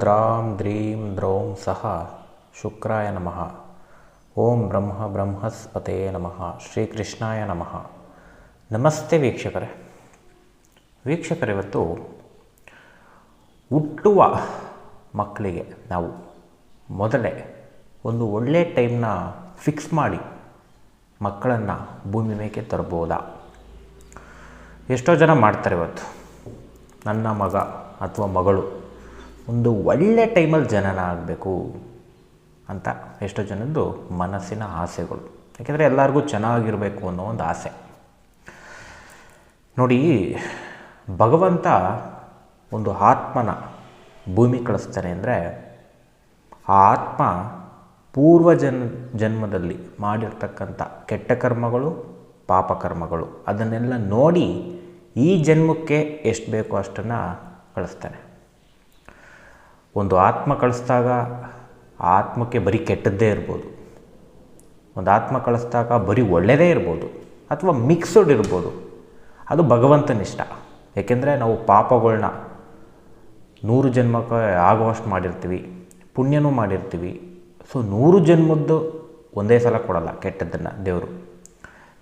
ದ್ರಾಂ ದ್ರೀಂ ದ್ರೋಂ ಸಹ ಶುಕ್ರಾಯ ನಮಃ ಓಂ ಬ್ರಹ್ಮ ಬ್ರಹ್ಮಸ್ಪತೆ ನಮಃ ಶ್ರೀಕೃಷ್ಣಾಯ ನಮಃ ನಮಸ್ತೆ ವೀಕ್ಷಕರೇ ವೀಕ್ಷಕರಿವತ್ತು ಹುಟ್ಟುವ ಮಕ್ಕಳಿಗೆ ನಾವು ಮೊದಲೇ ಒಂದು ಒಳ್ಳೆಯ ಟೈಮ್ನ ಫಿಕ್ಸ್ ಮಾಡಿ ಮಕ್ಕಳನ್ನು ಭೂಮಿ ಮೇಕೆ ತರ್ಬೋದಾ? ಎಷ್ಟೋ ಜನ ಮಾಡ್ತಾರೆ ಇವತ್ತು. ನನ್ನ ಮಗ ಅಥವಾ ಮಗಳು ಒಂದು ಒಳ್ಳೆ ಟೈಮಲ್ಲಿ ಜನನ ಆಗಬೇಕು ಅಂತ ಎಷ್ಟೋ ಜನದ್ದು ಮನಸ್ಸಿನ ಆಸೆಗಳು. ಯಾಕೆಂದರೆ ಎಲ್ಲರಿಗೂ ಚೆನ್ನಾಗಿರಬೇಕು ಅನ್ನೋ ಒಂದು ಆಸೆ. ನೋಡಿ, ಭಗವಂತ ಒಂದು ಆತ್ಮನ ಭೂಮಿ ಕಳಿಸ್ತಾನೆ ಅಂದರೆ ಆ ಆತ್ಮ ಪೂರ್ವ ಜನ್, ಜನ್ಮದಲ್ಲಿ ಮಾಡಿರ್ತಕ್ಕಂಥ ಕೆಟ್ಟ ಕರ್ಮಗಳು ಪಾಪಕರ್ಮಗಳು ಅದನ್ನೆಲ್ಲ ನೋಡಿ ಈ ಜನ್ಮಕ್ಕೆ ಎಷ್ಟು ಬೇಕೋ ಅಷ್ಟನ್ನು ಕಳಿಸ್ತಾನೆ ಒಂದು ಆತ್ಮ ಕಳಿಸ್ದಾಗ ಆತ್ಮಕ್ಕೆ ಬರೀ ಕೆಟ್ಟದ್ದೇ ಇರ್ಬೋದು. ಒಂದು ಆತ್ಮ ಕಳಿಸ್ದಾಗ ಬರೀ ಒಳ್ಳೆಯದೇ ಇರ್ಬೋದು ಅಥವಾ ಮಿಕ್ಸ್ಡ್ ಇರ್ಬೋದು. ಅದು ಭಗವಂತನಿಷ್ಟ ಏಕೆಂದರೆ ನಾವು ಪಾಪಗಳನ್ನ ನೂರು ಜನ್ಮಕ್ಕೆ ಆಗುವಷ್ಟು ಮಾಡಿರ್ತೀವಿ, ಪುಣ್ಯನೂ ಮಾಡಿರ್ತೀವಿ. ಸೊ ನೂರು ಜನ್ಮದ್ದು ಒಂದೇ ಸಲ ಕೊಡಲ್ಲ ಕೆಟ್ಟದ್ದನ್ನು ದೇವರು.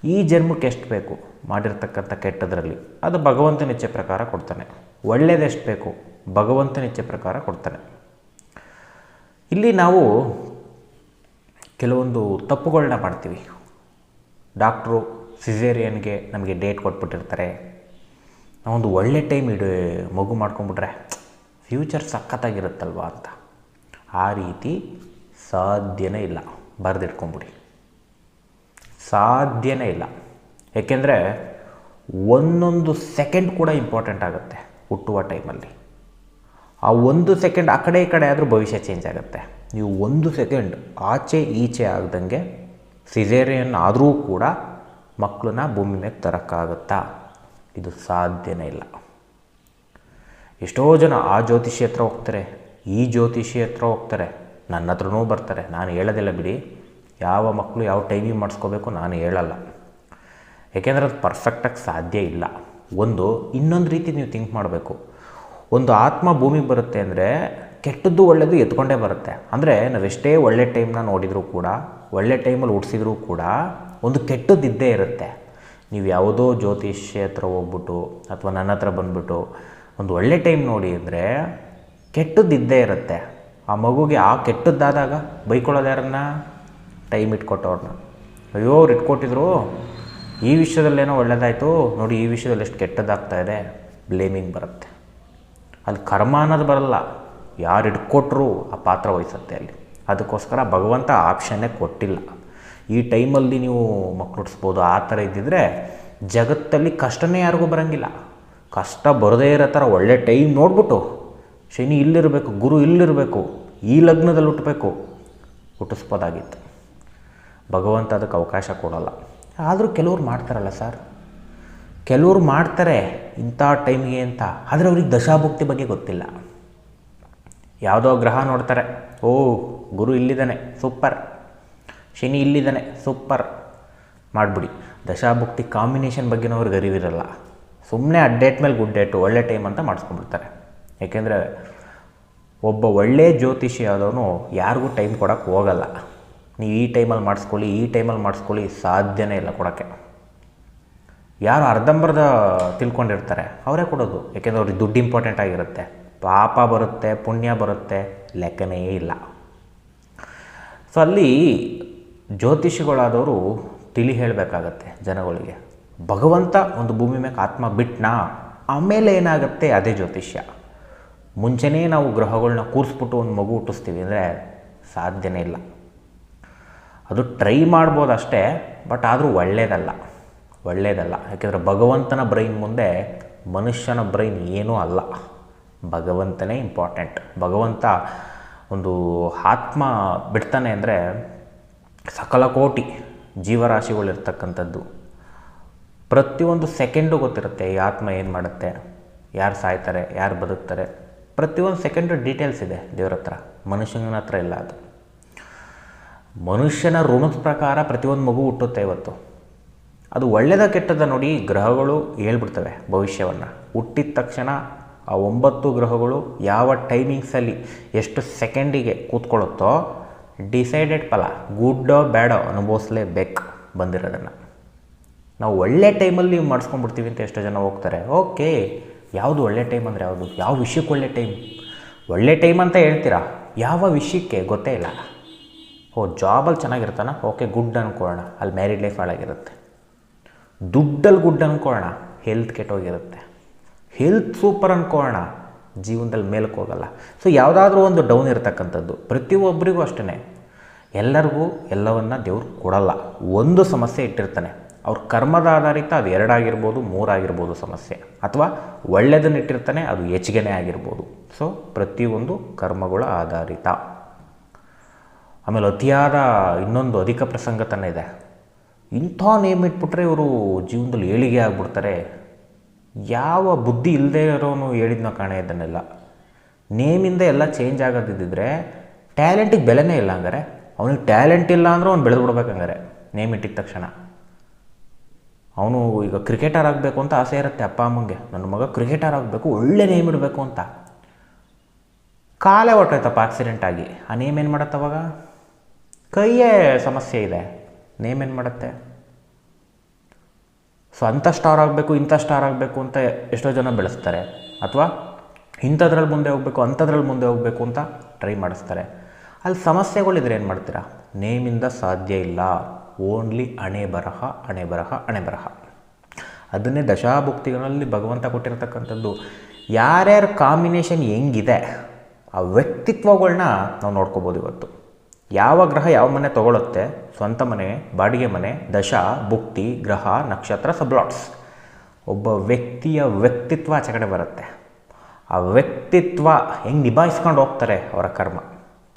ಈ ಜನ್ಮಕ್ಕೆ ಎಷ್ಟು ಬೇಕು ಮಾಡಿರ್ತಕ್ಕಂಥ ಕೆಟ್ಟದರಲ್ಲಿ ಅದು ಭಗವಂತನ ಇಚ್ಛೆ ಪ್ರಕಾರ ಕೊಡ್ತಾನೆ. ಒಳ್ಳೆಯದೆಷ್ಟು ಬೇಕು? ಭಗವಂತನ ಇಚ್ಛೆ ಪ್ರಕಾರ ಕೊಡ್ತಾನೆ. ಇಲ್ಲಿ ನಾವು ಕೆಲವೊಂದು ತಪ್ಪುಗಳನ್ನ ಮಾಡ್ತೀವಿ. ಡಾಕ್ಟ್ರು, ಸಿಸೇರಿಯನ್ಗೆ ನಮಗೆ ಡೇಟ್ ಕೊಟ್ಬಿಟ್ಟಿರ್ತಾರೆ. ನಾವೊಂದು ಒಳ್ಳೆ ಟೈಮ್ ಇಡು, ಮಗು ಮಾಡ್ಕೊಂಬಿಟ್ರೆ ಫ್ಯೂಚರ್ ಸಖತ್ತಾಗಿರುತ್ತಲ್ವ ಅಂತ. ಆ ರೀತಿ ಸಾಧ್ಯನೇ ಇಲ್ಲ. ಬರೆದಿಟ್ಕೊಂಬಿಡಿ. ಸಾಧ್ಯನೇ ಇಲ್ಲ. ಏಕೆಂದರೆ ಒಂದೊಂದು ಸೆಕೆಂಡ್ ಕೂಡ ಇಂಪಾರ್ಟೆಂಟ್ ಆಗುತ್ತೆ ಹುಟ್ಟುವ ಟೈಮಲ್ಲಿ. ಆ ಒಂದು ಸೆಕೆಂಡ್ ಆ ಕಡೆ ಈ ಕಡೆ ಆದರೂ ಭವಿಷ್ಯ ಚೇಂಜ್ ಆಗುತ್ತೆ. ನೀವು ಒಂದು ಸೆಕೆಂಡ್ ಆಚೆ ಈಚೆ ಆಗ್ದಂಗೆ ಸಿಜೇರಿಯನ್ ಆದರೂ ಕೂಡ ಮಕ್ಕಳನ್ನ ಭೂಮಿ ಮೇಲೆ ತರೋಕ್ಕಾಗುತ್ತಾ? ಇದು ಸಾಧ್ಯನೇ ಇಲ್ಲ. ಎಷ್ಟೋ ಜನ ಆ ಜ್ಯೋತಿಷಿ ಹತ್ರ ಹೋಗ್ತಾರೆ, ಈ ಜ್ಯೋತಿಷಿ ಹತ್ರ ಹೋಗ್ತಾರೆ, ನನ್ನ ಹತ್ರನೂ ಬರ್ತಾರೆ. ನಾನು ಹೇಳೋದಿಲ್ಲ ಬಿಡಿ. ಯಾವ ಮಕ್ಕಳು ಯಾವ ಟೈಮಿಂಗ್ ಮಾಡಿಸ್ಕೋಬೇಕು ನಾನು ಹೇಳಲ್ಲ. ಏಕೆಂದರೆ ಅದು ಪರ್ಫೆಕ್ಟಾಗಿ ಸಾಧ್ಯ ಇಲ್ಲ. ಒಂದು, ಇನ್ನೊಂದು ರೀತಿ ನೀವು ಥಿಂಕ್ ಮಾಡಬೇಕು. ಒಂದು ಆತ್ಮ ಭೂಮಿಗೆ ಬರುತ್ತೆ ಅಂದರೆ ಕೆಟ್ಟದ್ದು ಒಳ್ಳೆಯದು ಎತ್ಕೊಂಡೇ ಬರುತ್ತೆ. ಅಂದರೆ ನಾವೆಷ್ಟೇ ಒಳ್ಳೆ ಟೈಮ್ನ ನೋಡಿದರೂ ಕೂಡ, ಒಳ್ಳೆ ಟೈಮಲ್ಲಿ ಹುಡ್ಸಿದ್ರೂ ಕೂಡ ಒಂದು ಕೆಟ್ಟದ್ದು ಇದ್ದೇ ಇರುತ್ತೆ. ನೀವು ಯಾವುದೋ ಜ್ಯೋತಿಷ್ಯ ಹತ್ರ ಹೋಗ್ಬಿಟ್ಟು ಅಥವಾ ನನ್ನ ಹತ್ರ ಬಂದುಬಿಟ್ಟು ಒಂದು ಒಳ್ಳೆ ಟೈಮ್ ನೋಡಿ ಅಂದರೆ ಕೆಟ್ಟದ್ದು ಇದ್ದೇ ಇರುತ್ತೆ. ಆ ಮಗುಗೆ ಆ ಕೆಟ್ಟದ್ದಾದಾಗ ಬೈಕೊಳ್ಳೋದು ಯಾರನ್ನ? ಟೈಮ್ ಇಟ್ಕೊಟ್ಟವ್ರನ್ನ. ಅಯ್ಯೋ, ಅವ್ರು ಇಟ್ಕೊಟ್ಟಿದ್ರು. ಈ ವಿಷಯದಲ್ಲೇನೋ ಒಳ್ಳೆಯದಾಯಿತು ನೋಡಿ, ಈ ವಿಷಯದಲ್ಲಿ ಎಷ್ಟು ಕೆಟ್ಟದ್ದಾಗ್ತಾ ಇದೆ. ಬ್ಲೇಮಿಂಗ್ ಬರುತ್ತೆ. ಅಲ್ಲಿ ಕರ್ಮ ಅನ್ನೋದು ಬರಲ್ಲ. ಯಾರು ಇಟ್ಕೊಟ್ರು ಆ ಪಾತ್ರ ವಹಿಸುತ್ತೆ ಅಲ್ಲಿ. ಅದಕ್ಕೋಸ್ಕರ ಭಗವಂತ ಆಪ್ಷನ್ನೇ ಕೊಟ್ಟಿಲ್ಲ. ಈ ಟೈಮಲ್ಲಿ ನೀವು ಮಕ್ಕಳು ಹುಟ್ಟಿಸ್ಬೋದು, ಆ ಥರ ಇದ್ದಿದ್ರೆ ಜಗತ್ತಲ್ಲಿ ಕಷ್ಟನೇ ಯಾರಿಗೂ ಬರೋಂಗಿಲ್ಲ. ಕಷ್ಟ ಬರದೇ ಇರೋ ಥರ ಒಳ್ಳೆ ಟೈಮ್ ನೋಡ್ಬಿಟ್ಟು, ಶನಿ ಇಲ್ಲಿರಬೇಕು, ಗುರು ಇಲ್ಲಿರಬೇಕು, ಈ ಲಗ್ನದಲ್ಲಿ ಹುಟ್ಟಬೇಕು, ಹುಟ್ಟಿಸ್ಬೋದಾಗಿತ್ತು. ಭಗವಂತ ಅದಕ್ಕೆ ಅವಕಾಶ ಕೊಡೋಲ್ಲ. ಆದರೂ ಕೆಲವ್ರು ಮಾಡ್ತಾರಲ್ಲ ಸರ್. ಕೆಲವ್ರು ಮಾಡ್ತಾರೆ ಇಂಥ ಟೈಮ್ಗೆ ಅಂತ. ಆದರೆ ಅವ್ರಿಗೆ ದಶಾಭುಕ್ತಿ ಬಗ್ಗೆ ಗೊತ್ತಿಲ್ಲ. ಯಾವುದೋ ಗ್ರಹ ನೋಡ್ತಾರೆ. ಓ, ಗುರು ಇಲ್ಲಿದ್ದಾನೆ. ಸೂಪರ್. ಶನಿ ಇಲ್ಲಿದ್ದಾನೆ. ಸೂಪರ್. ಮಾಡಿಬಿಡಿ. ದಶಾಭುಕ್ತಿ ಕಾಂಬಿನೇಷನ್ ಬಗ್ಗೆನೂ ಅವ್ರಿಗೆ ಅರಿವಿರಲ್ಲ ಸುಮ್ಮನೆ ಅಡ್ಡೇಟ್ ಮೇಲೆ ಗುಡ್ ಡೇಟು ಒಳ್ಳೆ ಟೈಮ್ ಅಂತ ಮಾಡಿಸ್ಕೊಂಡ್ಬಿಡ್ತಾರೆ. ಏಕೆಂದರೆ ಒಬ್ಬ ಒಳ್ಳೆಯ ಜ್ಯೋತಿಷಿ ಆದವನು ಯಾರಿಗೂ ಟೈಮ್ ಕೊಡೋಕ್ಕೆ ಹೋಗಲ್ಲ. ನೀವು ಈ ಟೈಮಲ್ಲಿ ಮಾಡಿಸ್ಕೊಳ್ಳಿ, ಈ ಟೈಮಲ್ಲಿ ಮಾಡಿಸ್ಕೊಳ್ಳಿ ಸಾಧ್ಯನೇ ಇಲ್ಲ ಕೊಡೋಕ್ಕೆ. ಯಾರು ಅರ್ಧಂಬರ್ಧ ತಿಳ್ಕೊಂಡಿರ್ತಾರೆ, ಅವರೇ ಕೊಡೋದು. ಯಾಕೆಂದರೆ ಅವ್ರಿಗೆ ದುಡ್ಡು ಇಂಪಾರ್ಟೆಂಟ್ ಆಗಿರುತ್ತೆ. ಪಾಪ ಬರುತ್ತೆ, ಪುಣ್ಯ ಬರುತ್ತೆ, ಲೆಕ್ಕನೇ ಇಲ್ಲ. ಸೊ ಅಲ್ಲಿ ಜ್ಯೋತಿಷಿಗಳಾದವರು ತಿಳಿ ಹೇಳಬೇಕಾಗತ್ತೆ ಜನಗಳಿಗೆ. ಭಗವಂತ ಒಂದು ಭೂಮಿ ಮೇಲೆ ಆತ್ಮ ಬಿಟ್ಟನಾ ಆಮೇಲೆ ಏನಾಗುತ್ತೆ? ಅದೇ ಜ್ಯೋತಿಷ್ಯ. ಮುಂಚೆನೇ ನಾವು ಗ್ರಹಗಳನ್ನ ಕೂರಿಸ್ಬಿಟ್ಟು ಒಂದು ಮಗು ಹುಟ್ಟಿಸ್ತೀವಿ ಅಂದರೆ ಸಾಧ್ಯನೇ ಇಲ್ಲ. ಅದು ಟ್ರೈ ಮಾಡ್ಬೋದು ಅಷ್ಟೇ ಬಟ್ ಆದರೂ ಒಳ್ಳೆಯದಲ್ಲ ಒಳ್ಳೆಯದಲ್ಲ ಯಾಕೆಂದರೆ ಭಗವಂತನ ಬ್ರೈನ್ ಮುಂದೆ ಮನುಷ್ಯನ ಬ್ರೈನ್ ಏನೂ ಅಲ್ಲ. ಭಗವಂತನೇ ಇಂಪಾರ್ಟೆಂಟ್ ಭಗವಂತ ಒಂದು ಆತ್ಮ ಬಿಡ್ತಾನೆ ಅಂದರೆ ಸಕಲ ಕೋಟಿ ಜೀವರಾಶಿಗಳಿರ್ತಕ್ಕಂಥದ್ದು. ಪ್ರತಿಯೊಂದು ಸೆಕೆಂಡು ಗೊತ್ತಿರುತ್ತೆ ಈ ಆತ್ಮ ಏನು ಮಾಡುತ್ತೆ, ಯಾರು ಸಾಯ್ತಾರೆ, ಯಾರು ಬದುಕ್ತಾರೆ. ಪ್ರತಿಯೊಂದು ಸೆಕೆಂಡು ಡೀಟೇಲ್ಸ್ ಇದೆ ದೇವ್ರ ಹತ್ರ. ಮನುಷ್ಯನ ಹತ್ರ ಇಲ್ಲ ಅದು. ಮನುಷ್ಯನ ಋಣದ ಪ್ರಕಾರ ಪ್ರತಿಯೊಂದು ಮಗು ಹುಟ್ಟುತ್ತೆ ಇವತ್ತು. ಅದು ಒಳ್ಳೆಯದ ಕೆಟ್ಟದ ನೋಡಿ ಗ್ರಹಗಳು ಹೇಳ್ಬಿಡ್ತವೆ ಭವಿಷ್ಯವನ್ನು. ಹುಟ್ಟಿದ ತಕ್ಷಣ ಆ ಒಂಬತ್ತು ಗ್ರಹಗಳು ಯಾವ ಟೈಮಿಂಗ್ಸಲ್ಲಿ ಎಷ್ಟು ಸೆಕೆಂಡಿಗೆ ಕೂತ್ಕೊಳ್ಳುತ್ತೋ ಡಿಸೈಡೆಡ್ ಫಲ ಗುಡ್ಡೋ ಬ್ಯಾಡೋ ಅನುಭವಿಸ್ಲೇಬೇಕು ಬಂದಿರೋದನ್ನು. ನಾವು ಒಳ್ಳೆ ಟೈಮಲ್ಲಿ ಮಾಡಿಸ್ಕೊಂಡ್ಬಿಡ್ತೀವಿ ಅಂತ ಎಷ್ಟೋ ಜನ ಹೋಗ್ತಾರೆ. ಓಕೆ, ಯಾವುದು ಒಳ್ಳೆ ಟೈಮ್ ಅಂದರೆ ಯಾವುದು? ಯಾವ ವಿಷಯಕ್ಕೆ ಒಳ್ಳೆ ಟೈಮ್ ಒಳ್ಳೆ ಟೈಮ್ ಅಂತ ಹೇಳ್ತೀರಾ? ಯಾವ ವಿಷಯಕ್ಕೆ? ಗೊತ್ತೇ ಇಲ್ಲ. ಓ ಜಾಬಲ್ಲಿ ಚೆನ್ನಾಗಿರ್ತಾನ ಓಕೆ ಗುಡ್ ಅನ್ಕೊಳ್ಳೋಣ. ಅಲ್ಲಿ ಮ್ಯಾರಿಡ್ ಲೈಫ್ ಹಾಳಾಗಿರುತ್ತೆ. ದುಡ್ಡಲ್ಲಿ ಗುಡ್ ಅನ್ಕೊಳ್ಳೋಣ ಹೆಲ್ತ್ ಕೆಟ್ಟೋಗಿರುತ್ತೆ. ಹೆಲ್ತ್ ಸೂಪರ್ ಅನ್ಕೊಳ್ಳೋಣ ಜೀವನದಲ್ಲಿ ಮೇಲಕ್ಕೆ ಹೋಗಲ್ಲ. ಸೊ ಯಾವುದಾದ್ರೂ ಒಂದು ಡೌನ್ ಇರತಕ್ಕಂಥದ್ದು ಪ್ರತಿಯೊಬ್ಬರಿಗೂ ಅಷ್ಟೇ ಎಲ್ಲರಿಗೂ ಎಲ್ಲವನ್ನ ದೇವ್ರು ಕೊಡಲ್ಲ. ಒಂದು ಸಮಸ್ಯೆ ಇಟ್ಟಿರ್ತಾನೆ. ಅವ್ರ ಕರ್ಮದ ಆಧಾರಿತ ಅದು ಎರಡಾಗಿರ್ಬೋದು, ಮೂರಾಗಿರ್ಬೋದು ಸಮಸ್ಯೆ. ಅಥವಾ ಒಳ್ಳೆಯದನ್ನು ಇಟ್ಟಿರ್ತಾನೆ, ಅದು ಹೆಚ್ಚಿಗೆನೇ ಆಗಿರ್ಬೋದು. ಸೊ ಪ್ರತಿಯೊಂದು ಕರ್ಮಗಳ ಆಧಾರಿತ. ಆಮೇಲೆ ಅತಿಯಾದ ಇನ್ನೊಂದು ಅಧಿಕ ಪ್ರಸಂಗತನ ಇದೆ. ಇಂಥ ನೇಮ್ ಇಟ್ಬಿಟ್ರೆ ಇವರು ಜೀವನದಲ್ಲಿ ಏಳಿಗೆ ಆಗಿಬಿಡ್ತಾರೆ. ಯಾವ ಬುದ್ಧಿ ಇಲ್ಲದೆ ಇರೋನು ಹೇಳಿದ್ನ ಕಾಣೆ ಇದನ್ನೆಲ್ಲ. ನೇಮಿಂದ ಎಲ್ಲ ಚೇಂಜ್ ಆಗೋದಿದ್ದರೆ ಟ್ಯಾಲೆಂಟಿಗೆ ಬೆಲೆನೇ ಇಲ್ಲ ಹಂಗಾರೆ. ಅವನಿಗೆ ಟ್ಯಾಲೆಂಟ್ ಇಲ್ಲ ಅಂದ್ರೆ ಅವ್ನು ಬೆಳೆದು ಬಿಡ್ಬೇಕು ಹಂಗಾರೆ ನೇಮ್ ಇಟ್ಟಿದ ತಕ್ಷಣ. ಅವನು ಈಗ ಕ್ರಿಕೆಟರ್ ಆಗಬೇಕು ಅಂತ ಆಸೆ ಇರುತ್ತೆ ಅಪ್ಪ ಅಮ್ಮಂಗೆ. ನನ್ನ ಮಗ ಕ್ರಿಕೆಟರ್ ಆಗಬೇಕು, ಒಳ್ಳೆ ನೇಮ್ ಇಡಬೇಕು ಅಂತ. ಕಾಲೇ ಹೊಟ್ಟೋಯ್ತಪ್ಪ ಆಕ್ಸಿಡೆಂಟ್ ಆಗಿ. ಆ ನೇಮ್ ಏನು ಮಾಡತ್ತೆ ಅವಾಗ? ಕೈಯೇ ಸಮಸ್ಯೆ ಇದೆ. ನೇಮ್ ಏನು ಮಾಡುತ್ತೆ? ಸೊ ಅಂಥ ಸ್ಟಾರ್ ಆಗಬೇಕು, ಇಂಥ ಸ್ಟಾರ್ ಆಗಬೇಕು ಅಂತ ಎಷ್ಟೋ ಜನ ಬೆಳೆಸ್ತಾರೆ. ಅಥವಾ ಇಂಥದ್ರಲ್ಲಿ ಮುಂದೆ ಹೋಗಬೇಕು, ಅಂಥದ್ರಲ್ಲಿ ಮುಂದೆ ಹೋಗಬೇಕು ಅಂತ ಟ್ರೈ ಮಾಡಿಸ್ತಾರೆ. ಅಲ್ಲಿ ಸಮಸ್ಯೆಗಳಿದ್ರೆ ಏನು ಮಾಡ್ತೀರಾ? ನೇಮಿಂದ ಸಾಧ್ಯ ಇಲ್ಲ. ಓನ್ಲಿ ಅಣೆ ಬರಹ ಅಣೆ ಬರಹ ಅಣೆ ಬರಹ. ಅದನ್ನೇ ದಶಾಭುಕ್ತಿಗಳಲ್ಲಿ ಭಗವಂತ ಕೊಟ್ಟಿರತಕ್ಕಂಥದ್ದು. ಯಾರ್ಯಾರ ಕಾಂಬಿನೇಷನ್ ಹೆಂಗಿದೆ? ಆ ವ್ಯಕ್ತಿತ್ವಗಳನ್ನ ನಾವು ನೋಡ್ಕೋಬೋದು ಇವತ್ತು. ಯಾವ ಗ್ರಹ ಯಾವ ಮನೆ ತಗೊಳ್ಳುತ್ತೆ ಸ್ವಂತ ಮನೆ, ಬಾಡಿಗೆ ಮನೆ, ದಶ, ಭುಕ್ತಿ, ಗ್ರಹ, ನಕ್ಷತ್ರ, ಸಬ್ಲಾಟ್ಸ್. ಒಬ್ಬ ವ್ಯಕ್ತಿಯ ವ್ಯಕ್ತಿತ್ವ ಆಚೆ ಕಡೆ ಬರುತ್ತೆ. ಆ ವ್ಯಕ್ತಿತ್ವ ಹೆಂಗೆ ನಿಭಾಯಿಸ್ಕೊಂಡು ಹೋಗ್ತಾರೆ ಅವರ ಕರ್ಮ?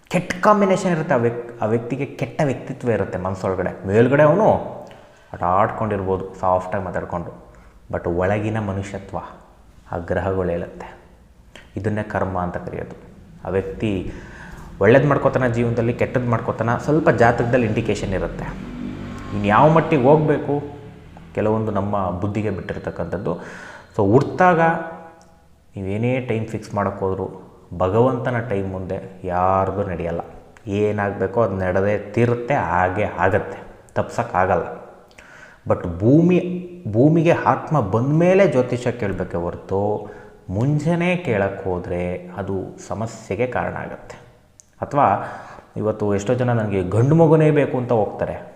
ಕೆಟ್ಟ ಕಾಂಬಿನೇಷನ್ ಇರುತ್ತೆ ಆ ವ್ಯಕ್, ಆ ವ್ಯಕ್ತಿಗೆ ಕೆಟ್ಟ ವ್ಯಕ್ತಿತ್ವ ಇರುತ್ತೆ ಮನಸ್ಸೊಳಗಡೆ ಮೇಲ್ಗಡೆ ಅವನು ಆಟ ಆಡ್ಕೊಂಡಿರ್ಬೋದು ಸಾಫ್ಟಾಗಿ ಮಾತಾಡಿಕೊಂಡು. ಬಟ್ ಒಳಗಿನ ಮನುಷ್ಯತ್ವ ಆ ಗ್ರಹಗಳು ಹೇಳುತ್ತೆ ಇದನ್ನೇ ಕರ್ಮ ಅಂತ ಕರೆಯೋದು. ಆ ವ್ಯಕ್ತಿ ಒಳ್ಳೇದು ಮಾಡ್ಕೋತಾನ ಜೀವನದಲ್ಲಿ ಕೆಟ್ಟದ್ದು ಮಾಡ್ಕೋತಾನ, ಸ್ವಲ್ಪ ಜಾತಕದಲ್ಲಿ ಇಂಡಿಕೇಶನ್ ಇರುತ್ತೆ. ಇನ್ನು ಯಾವ ಮಟ್ಟಿಗೆ ಹೋಗಬೇಕು? ಕೆಲವೊಂದು ನಮ್ಮ ಬುದ್ಧಿಗೆ ಬಿಟ್ಟಿರ್ತಕ್ಕಂಥದ್ದು. ಸೊ ಹುಡ್ತಾಗ ನೀವೇನೇ ಟೈಮ್ ಫಿಕ್ಸ್ ಮಾಡೋಕ್ಕೋದ್ರೂ ಭಗವಂತನ ಟೈಮ್ ಮುಂದೆ ಯಾರಿಗೂ ನಡೆಯಲ್ಲ. ಏನಾಗಬೇಕೋ ಅದು ನಡೆದೇ ತೀರುತ್ತೆ, ಹಾಗೆ ಆಗತ್ತೆ. ತಪ್ಸೋಕ್ಕಾಗಲ್ಲ ಬಟ್ ಭೂಮಿ, ಭೂಮಿಗೆ ಆತ್ಮ ಬಂದ ಮೇಲೆ ಜ್ಯೋತಿಷ ಕೇಳಬೇಕೆ ಹೊರತು, ಮುಂಜಾನೆ ಕೇಳಕ್ಕೆ ಹೋದರೆ ಅದು ಸಮಸ್ಯೆಗೆ ಕಾರಣ ಆಗುತ್ತೆ. ಅಥವಾ ಇವತ್ತು ಎಷ್ಟೋ ಜನ ನನಗೆ ಗಂಡು ಮಗುನೇ ಬೇಕು ಅಂತ ಹೋಗ್ತಾರೆ.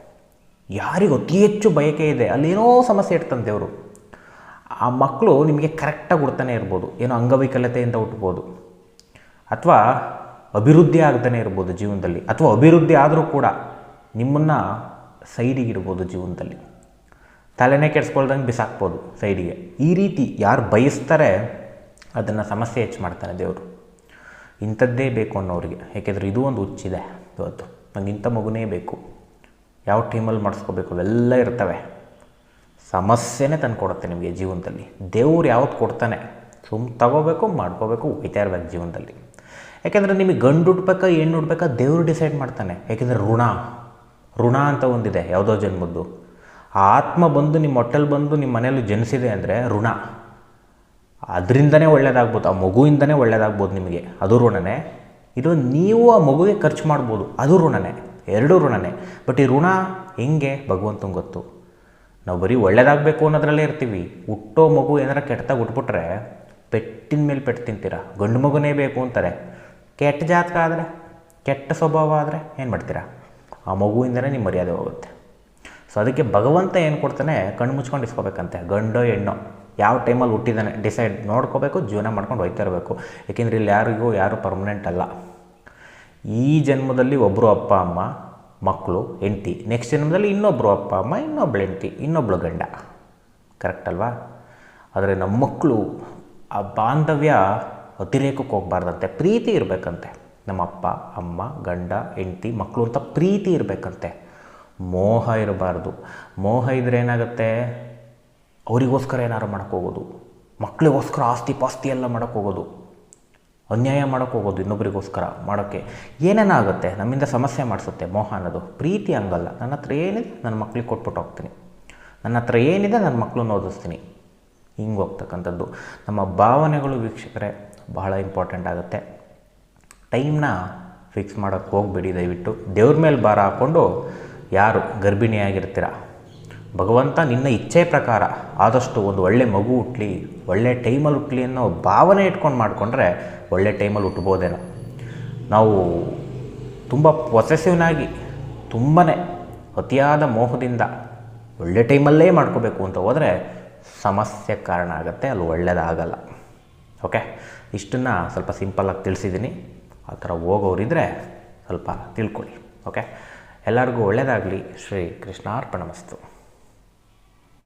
ಯಾರಿಗೂ ಅತಿ ಹೆಚ್ಚು ಬಯಕೆ ಇದೆ. ಅಲ್ಲೇನೋ ಸಮಸ್ಯೆ ಇರ್ತಂತೆ ದೇವರು ಆ ಮಕ್ಕಳು ನಿಮಗೆ ಕರೆಕ್ಟಾಗಿ ಹುಡ್ತಾನೆ ಇರ್ಬೋದು. ಏನೋ ಅಂಗವೈಕಲ್ಯತೆಯಿಂದ ಹುಟ್ಬೋದು. ಅಥವಾ ಅಭಿವೃದ್ಧಿ ಆಗ್ತಾನೆ ಇರ್ಬೋದು ಜೀವನದಲ್ಲಿ. ಅಥವಾ ಅಭಿವೃದ್ಧಿ ಆದರೂ ಕೂಡ ನಿಮ್ಮನ್ನು ಸೈಡಿಗಿರ್ಬೋದು ಇಡ್ಬೋದು ಜೀವನದಲ್ಲಿ. ತಲೆನೇ ಕೆಡಿಸ್ಕೊಳ್ದಂಗೆ ಬಿಸಾಕ್ಬೋದು ಸೈಡಿಗೆ. ಈ ರೀತಿ ಯಾರು ಬಯಸ್ತಾರೆ ಅದನ್ನು ಸಮಸ್ಯೆ ಹೆಚ್ಚು ಮಾಡ್ತಾನೆ ದೇವರು. ಇಂಥದ್ದೇ ಬೇಕು ಅನ್ನೋರಿಗೆ. ಯಾಕೆಂದರೆ ಇದು ಒಂದು ಹುಚ್ಚಿದೆ ಇವತ್ತು. ನಂಗೆ ಇಂಥ ಮಗುನೇ ಬೇಕು. ಯಾವ ಟೀಮಲ್ಲಿ ಮಾಡಿಸ್ಕೋಬೇಕು? ಅವೆಲ್ಲ ಇರ್ತವೆ. ಸಮಸ್ಯೆನೇ ತಂದು ಕೊಡುತ್ತೆ ನಿಮಗೆ ಜೀವನದಲ್ಲಿ. ದೇವ್ರು ಯಾವತ್ತು ಕೊಡ್ತಾನೆ? ಸುಮ್ ತಗೋಬೇಕು, ಮಾಡ್ಕೋಬೇಕು, ಹೋಗ್ತಾ ಇರ್ಬೇಕು ಜೀವನದಲ್ಲಿ. ಯಾಕೆಂದರೆ ನಿಮಗೆ ಗಂಡು ಹುಡ್ಬೇಕಾ ಹೆಣ್ಣು ಹುಡ್ಬೇಕಾ ದೇವರು ಡಿಸೈಡ್ ಮಾಡ್ತಾನೆ. ಯಾಕೆಂದರೆ ಋಣ. ಋಣ ಅಂತ ಒಂದಿದೆ, ಯಾವುದೋ ಜನ್ಮದ್ದು. ಆ ಆತ್ಮ ಬಂದು, ನಿಮ್ಮ ಹೊಟ್ಟೆಲ್ ಬಂದು, ನಿಮ್ಮ ಮನೇಲಿ ಜನಿಸಿದೆ ಅಂದರೆ ಋಣ. ಅದರಿಂದನೇ ಒಳ್ಳೇದಾಗ್ಬೋದು, ಆ ಮಗುವಿಂದನೇ ಒಳ್ಳೇದಾಗ್ಬೋದು ನಿಮಗೆ, ಅದು ಋಣನೆ. ಇದು ನೀವು ಆ ಮಗುವಿಗೆ ಖರ್ಚು ಮಾಡ್ಬೋದು, ಅದು ಋಣನೇ, ಎರಡೂ ಋಣನೇ. ಬಟ್ ಈ ಋಣ ಹೆಂಗೆ? ಭಗವಂತಂಗೆ ಗೊತ್ತು. ನಾವು ಬರೀ ಒಳ್ಳೇದಾಗಬೇಕು ಅನ್ನೋದ್ರಲ್ಲೇ ಇರ್ತೀವಿ. ಹುಟ್ಟೋ ಮಗು ಏನಾರ ಕೆಟ್ಟದಾಗ ಉಟ್ಬಿಟ್ರೆ ಪೆಟ್ಟಿನ ಮೇಲೆ ಪೆಟ್ಟು ತಿಂತೀರ? ಗಂಡು ಮಗುನೇ ಬೇಕು ಅಂತಾರೆ. ಕೆಟ್ಟ ಜಾತಕ ಆದರೆ, ಕೆಟ್ಟ ಸ್ವಭಾವ ಆದರೆ ಏನು ಮಾಡ್ತೀರಾ? ಆ ಮಗುವಿಂದನೇ ನಿಮ್ಮ ಮರ್ಯಾದೆ ಹೋಗುತ್ತೆ. ಸೊ ಅದಕ್ಕೆ ಭಗವಂತ ಏನು ಕೊಡ್ತಾನೆ? ಕಣ್ಣು ಮುಚ್ಕೊಂಡು ಇಸ್ಕೋಬೇಕಂತೆ, ಗಂಡೋ ಹೆಣ್ಣೋ. ಯಾವ ಟೈಮಲ್ಲಿ ಹುಟ್ಟಿದ್ದಾನೆ ಡಿಸೈಡ್ ನೋಡ್ಕೋಬೇಕು, ಜೀವನ ಮಾಡ್ಕೊಂಡು ಹೋಗ್ತಾ ಇರಬೇಕು. ಏಕೆಂದರೆ ಇಲ್ಲಿ ಯಾರಿಗೂ ಯಾರು ಪರ್ಮನೆಂಟ್ ಅಲ್ಲ. ಈ ಜನ್ಮದಲ್ಲಿ ಒಬ್ಬರು ಅಪ್ಪ, ಅಮ್ಮ ಮಕ್ಕಳು ಹೆಂಡ್ತಿ. ನೆಕ್ಸ್ಟ್ ಜನ್ಮದಲ್ಲಿ ಇನ್ನೊಬ್ಬರು ಅಪ್ಪ, ಅಮ್ಮ, ಇನ್ನೊಬ್ಳು ಹೆಂಡ್ತಿ, ಇನ್ನೊಬ್ಳು ಗಂಡ. ಕರೆಕ್ಟ್ ಅಲ್ವಾ? ಆದರೆ ನಮ್ಮ ಮಕ್ಕಳು ಆ ಬಾಂಧವ್ಯ ಅತಿರೇಕಕ್ಕೆ ಹೋಗ್ಬಾರ್ದಂತೆ. ಪ್ರೀತಿ ಇರಬೇಕಂತೆ. ನಮ್ಮ ಅಪ್ಪ, ಅಮ್ಮ, ಗಂಡ, ಹೆಂಡ್ತಿ ಮಕ್ಕಳು ಅಂತ ಪ್ರೀತಿ ಇರಬೇಕಂತೆ. ಮೋಹ ಇರಬಾರ್ದು. ಮೋಹ ಇದ್ರೆ ಏನಾಗುತ್ತೆ? ಅವರಿಗೋಸ್ಕರ ಏನಾರು ಮಾಡೋಕ್ಕೋಗೋದು ಮಕ್ಕಳಿಗೋಸ್ಕರ ಆಸ್ತಿ ಪಾಸ್ತಿ ಎಲ್ಲ ಮಾಡೋಕ್ಕೋಗೋದು ಅನ್ಯಾಯ ಹೋಗೋದು ಇನ್ನೊಬ್ಬರಿಗೋಸ್ಕರ ಮಾಡೋಕ್ಕೆ. ಏನೇನಾಗುತ್ತೆ ನಮ್ಮಿಂದ ಸಮಸ್ಯೆ ಮಾಡಿಸುತ್ತೆ ಮೋಹ ಅನ್ನೋದು. ಪ್ರೀತಿ ಹಂಗಲ್ಲ. ನನ್ನ ಹತ್ರ ಏನಿದೆ ನನ್ನ ಮಕ್ಳಿಗೆ ಕೊಟ್ಬಿಟ್ಟು ಹೋಗ್ತೀನಿ. ನನ್ನ ಹತ್ರ ಏನಿದೆ ನನ್ನ ಮಕ್ಕಳನ್ನ ಓದಿಸ್ತೀನಿ. ಹಿಂಗೆ ಹೋಗ್ತಕ್ಕಂಥದ್ದು. ನಮ್ಮ ಭಾವನೆಗಳು ವೀಕ್ಷಕರೇ ಬಹಳ ಇಂಪಾರ್ಟೆಂಟ್ ಆಗುತ್ತೆ. ಟೈಮ್ನ ಫಿಕ್ಸ್ ಮಾಡೋಕ್ಕೆ ಹೋಗಬೇಡಿ ದಯವಿಟ್ಟು. ದೇವ್ರ ಮೇಲೆ ಭಾರ ಹಾಕ್ಕೊಂಡು ಯಾರು ಗರ್ಭಿಣಿಯಾಗಿರ್ತೀರ? ಭಗವಂತ ನಿನ್ನ ಇಚ್ಛೆ ಪ್ರಕಾರ ಆದಷ್ಟು ಒಂದು ಒಳ್ಳೆ ಮಗು ಹುಟ್ಟಲಿ ಒಳ್ಳೆ ಟೈಮಲ್ಲಿ ಹುಟ್ಟಲಿ ಅನ್ನೋ ಭಾವನೆ ಇಟ್ಕೊಂಡು ಮಾಡಿಕೊಂಡ್ರೆ ಒಳ್ಳೆ ಟೈಮಲ್ಲಿ ಹುಟ್ಬೋದೇನೋ. ನಾವು ತುಂಬ ಪೊಸೆಸಿವ್ನಾಗಿ ತುಂಬಾ ಅತಿಯಾದ ಮೋಹದಿಂದ ಒಳ್ಳೆ ಟೈಮಲ್ಲೇ ಮಾಡ್ಕೋಬೇಕು ಅಂತ ಹೋದರೆ ಸಮಸ್ಯೆ ಕಾರಣ ಆಗುತ್ತೆ, ಅಲ್ಲಿ ಒಳ್ಳೆಯದಾಗಲ್ಲ ಓಕೆ? ಇಷ್ಟನ್ನು ಸ್ವಲ್ಪ ಸಿಂಪಲ್ಲಾಗಿ ತಿಳಿಸಿದ್ದೀನಿ. ಆ ಥರ ಹೋಗೋರಿದ್ದರೆ ಸ್ವಲ್ಪ ತಿಳ್ಕೊಳ್ಳಿ. ಓಕೆ? ಎಲ್ಲರಿಗೂ ಒಳ್ಳೆಯದಾಗಲಿ ಶ್ರೀ ಕೃಷ್ಣಾರ್ಪಣಮಸ್ತು.